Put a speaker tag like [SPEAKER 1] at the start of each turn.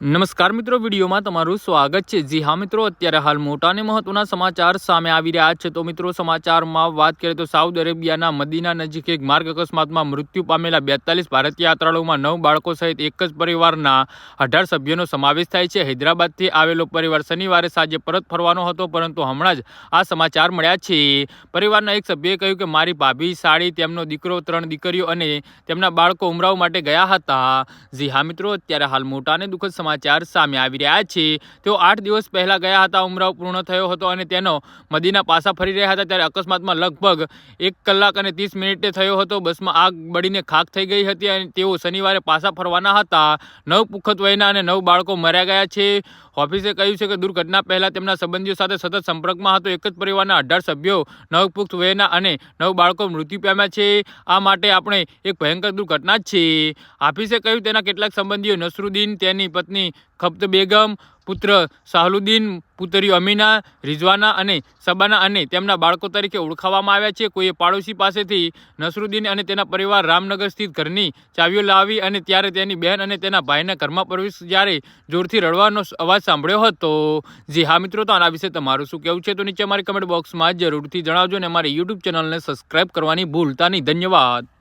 [SPEAKER 1] નમસ્કાર મિત્રો, વિડીયોમાં તમારું સ્વાગત છે. જી હા મિત્રો, અત્યારે હાલ મોટા અને મહત્વના સમાચાર સામે આવી રહ્યા છે. તો મિત્રો, સમાચારમાં વાત કરીએ તો સાઉદ અરેબિયાના મદીના નજીક એક માર્ગ અકસ્માતમાં મૃત્યુ પામેલા બેતાલીસ ભારતીય યાત્રાળુઓમાં નવ બાળકો સહિત એક જ પરિવારના અઢાર સભ્યોનો સમાવેશ થાય છે. હૈદરાબાદથી આવેલો પરિવાર શનિવારે સાંજે પરત ફરવાનો હતો, પરંતુ હમણાં જ આ સમાચાર મળ્યા છે. પરિવારના એક સભ્યએ કહ્યું કે, મારી ભાભી સાડી, તેમનો દીકરો, ત્રણ દીકરીઓ અને તેમના બાળકો ઉમરાવ માટે ગયા હતા. જી હા મિત્રો, અત્યારે હાલ મોટા અને દુઃખદ સમાચાર સામે આવી રહ્યા છે. તેઓ આઠ દિવસ પહેલાં ગયા હતા ઉમરાવ પૂર્ણ થયો હતો અને તેનો મદીના પાસા ફરી રહ્યા હતા ત્યારે અકસ્માતમાં લગભગ એક કલાક અને ત્રીસ મિનિટે થયો હતો. બસમાં આગ બળીને ખાક થઈ ગઈ હતી અને તેઓ શનિવારે પાસા ફરવાના હતા. નવ પુખત વયના અને નવ બાળકો મર્યા ગયા છે. ઓફિસે કહ્યું છે કે દુર્ઘટના પહેલાં તેમના સંબંધીઓ સાથે સતત સંપર્કમાં હતો. એક જ પરિવારના અઢાર સભ્યો નવ પુખ્ત વયના અને નવ બાળકો મૃત્યુ પામ્યા છે. આ માટે આપણે એક ભયંકર દુર્ઘટના જ છે આફિસે કહ્યું, તેના કેટલાક સંબંધીઓ નસરુદ્દીન, તેની પત્ની ખપ્ત બેગમ પુત્ર શાહલુદ્દીન પુત્રીઓ અમીના, રિઝવાના અને સબાના અને તેમના બાળકો તરીકે ઓળખાવવામાં આવ્યા છે. કોઈએ પાડોશી પાસેથી નસરુદ્દીન અને તેના પરિવાર રામનગર સ્થિત ઘરની ચાવીઓ લાવી અને ત્યારે તેની બહેન અને તેના ભાઈના ઘરમાં પ્રવેશ જ્યારે જોરથી રડવાનો અવાજ સાંભળ્યો હતો. જી હા મિત્રો, તો આના વિશે તમારું શું કહેવું છે? તો નીચે અમારી કમેન્ટ બોક્સમાં જરૂરથી જણાવજો અને અમારી યુટ્યુબ ચેનલને સબસ્ક્રાઈબ કરવાની ભૂલતા નહીં. ધન્યવાદ.